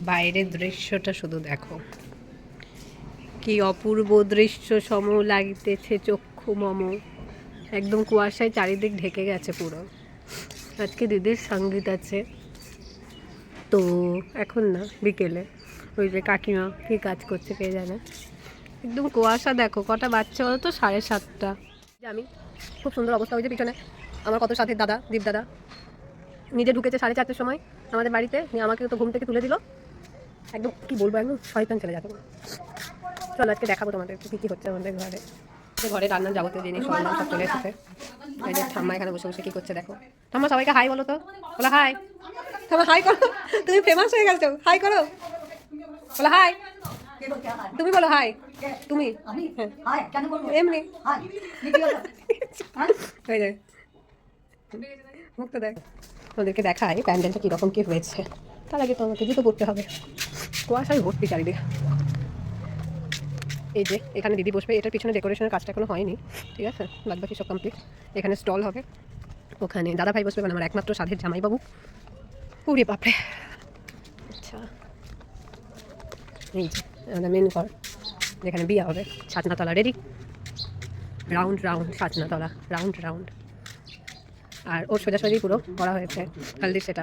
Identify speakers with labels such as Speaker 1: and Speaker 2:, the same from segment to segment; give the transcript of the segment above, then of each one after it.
Speaker 1: বাইরের দৃশ্যটা শুধু দেখো। কি অপূর্ব দৃশ্য সম লাগিতেছে চক্ষু মম। একদম কুয়াশায় চারিদিক ঢেকে গেছে পুরো। আজকে দিদির সংগীত আছে। তো এখন না, বিকেলে। ওই যে কাকিমা কী কাজ করছে কে জানে। একদম কুয়াশা দেখো, কটা বাচ্চা বলো তো সাড়ে সাতটা। আমি, খুব সুন্দর অবস্থা হয়েছে পিছনে। আমার কত সাথে দাদা, দীপ দাদা। নিজে ঢুকেছে সাড়ে চারটের সময় আমাদের বাড়িতে। আমাকে তো ঘুম থেকে তুলে দিল। একদম কি বলব একদম শয়তান চলে যাবে চলো আজকে দেখাবো তোমাদের কী কী হচ্ছে আমাদের ঘরে। ঘরে রান্নার যাবতীয় জিনিস সরঞ্জাম সব চলে এসেছে। এই যে ঠাম্মা এখানে বসে বসে কী করছে দেখো। ঠাম্মা সবাইকে হাই বলো তো। বলো হাই ঠাম্মা হাই করো। তুমি ফেমাস হয়ে গেছো। হাই করো। বলো হাই তুমি বলো হাই তুমি? হ্যাঁ। এমনি।
Speaker 2: হ্যাঁ।
Speaker 1: যায় মুখটা দেখ। তোমাদেরকে দেখাই প্যান্ডেলটা কীরকম কী হয়েছে। তার আগে তোমাকে জুতো পড়তে হবে। কুয়াশায় ভর্তি চারিদিকে। এই যে এখানে দিদি বসবে। এটার পিছনে ডেকোরেশনের কাজটা এখনও হয়নি। ঠিক আছে? বাকি সব কমপ্লিট এখানে স্টল হবে। ওখানে দাদা ভাই বসবে মানে আমার একমাত্র সাধের জামাইবাবু। পুরি বাপরে! আচ্ছা। এই যে আমাদের মেন ঘর। যেখানে বিয়ে হবে। সাজনাতলা রেডি রাউন্ড রাউন্ড সাজনাতলা রাউন্ড রাউন্ড আর ওর সোজাসুজি পুরো করা হয়েছে। হালদির সেট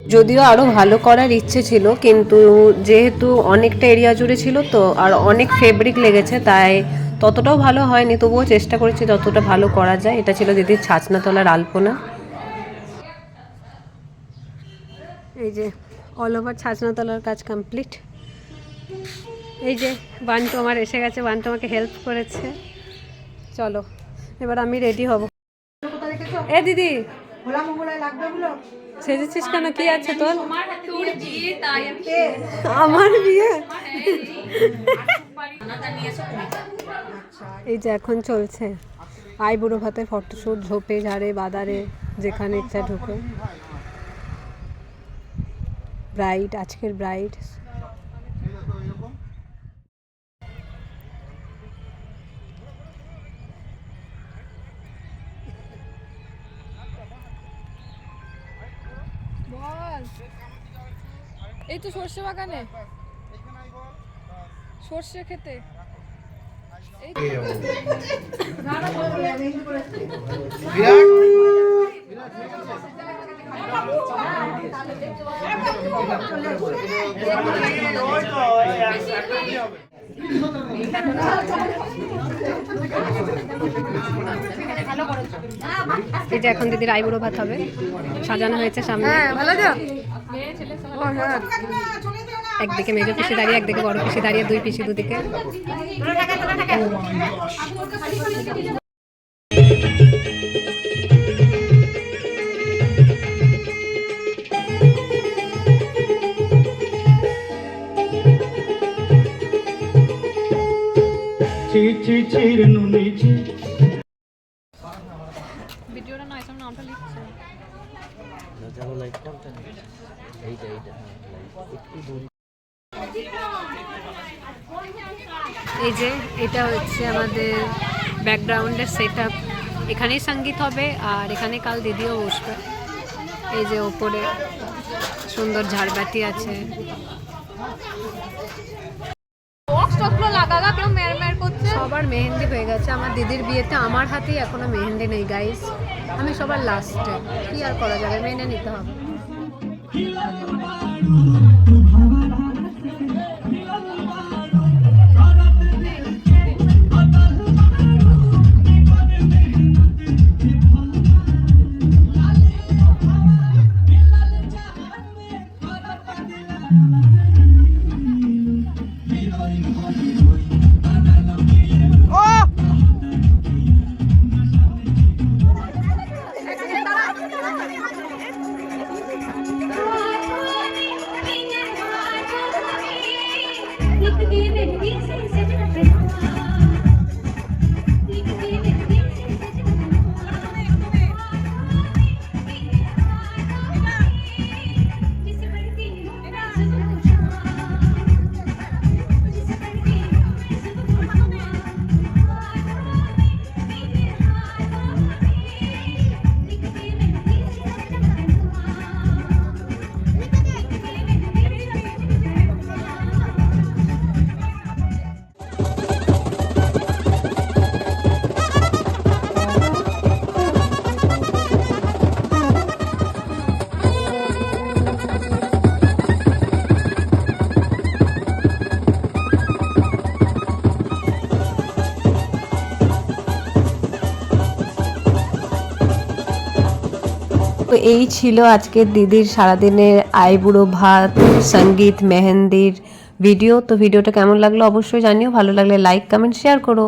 Speaker 1: যদিও আরও ভালো করার ইচ্ছে ছিল, কিন্তু যেহেতু অনেকটা এরিয়া জুড়ে ছিল তো, আর অনেক ফেব্রিক লেগেছে, তাই ততটাও ভালো হয়নি, তবুও চেষ্টা করেছি যতটা ভালো করা যায়। এটা ছিল দিদির ছাচনাতলার আলপনা। এই যে অল ওভার ছাচনাতলার কাজ কমপ্লিট এই যে, বান্টু আমার এসে গেছে, বান্টু আমাকে হেল্প করেছে। চলো, এবার আমি রেডি হব। এ দিদি
Speaker 2: ভোলা মঙ্গলায় লাগবে বলো?
Speaker 1: সেজেছিস কেন? কি আছে তোর? আমার বিয়ে? এই যে এখন চলছে। আই বুড়ো ভাতের ফটোশ্যুট ঝোপে ঝাড়ে বাদারে যেখানে ইচ্ছা ঢুকে। ব্রাইড আজকের ব্রাইড
Speaker 3: বল এই তো সর্ষে বাগানে। সর্ষে খেতে। এই তো।
Speaker 1: এই যে এখন দিদির আইবুড়ো ভাত হবে। সাজানো হয়েছে সামনে। একদিকে মেজো পিসি দাঁড়িয়ে একদিকে বড় পিসি দাঁড়িয়ে দুই পিসি দুদিকে।
Speaker 4: নুনি
Speaker 3: ভিডিওটা নয় সামনে নামটা লিখছে।
Speaker 1: এই যে এটা হচ্ছে আমাদের ব্যাকগ্রাউন্ডের সেট আপ এখানেই সংগীত হবে আর এখানে কাল দিদিও বসবে। এই যে ওপরে সুন্দর ঝাড়বাতি আছে।
Speaker 3: বক্স টকগুলো লাগালা কেউ মের মের করছে?
Speaker 1: সবার মেহেন্দি হয়ে গেছে। আমার দিদির বিয়েতে আমার হাতেই এখনও মেহেন্দি নেই গাইস আমি সবার লাস্টে কি আর করা যাবে? মেনে নিতে হবে। তো এই ছিল আজকের দিদির সারাদিনের আইবুড়ো ভাত, সংগীত, মেহেন্দির ভিডিও তো ভিডিওটা কেমন লাগল অবশ্যই জানিও। ভালো লাগলে লাইক কমেন্ট শেয়ার করো।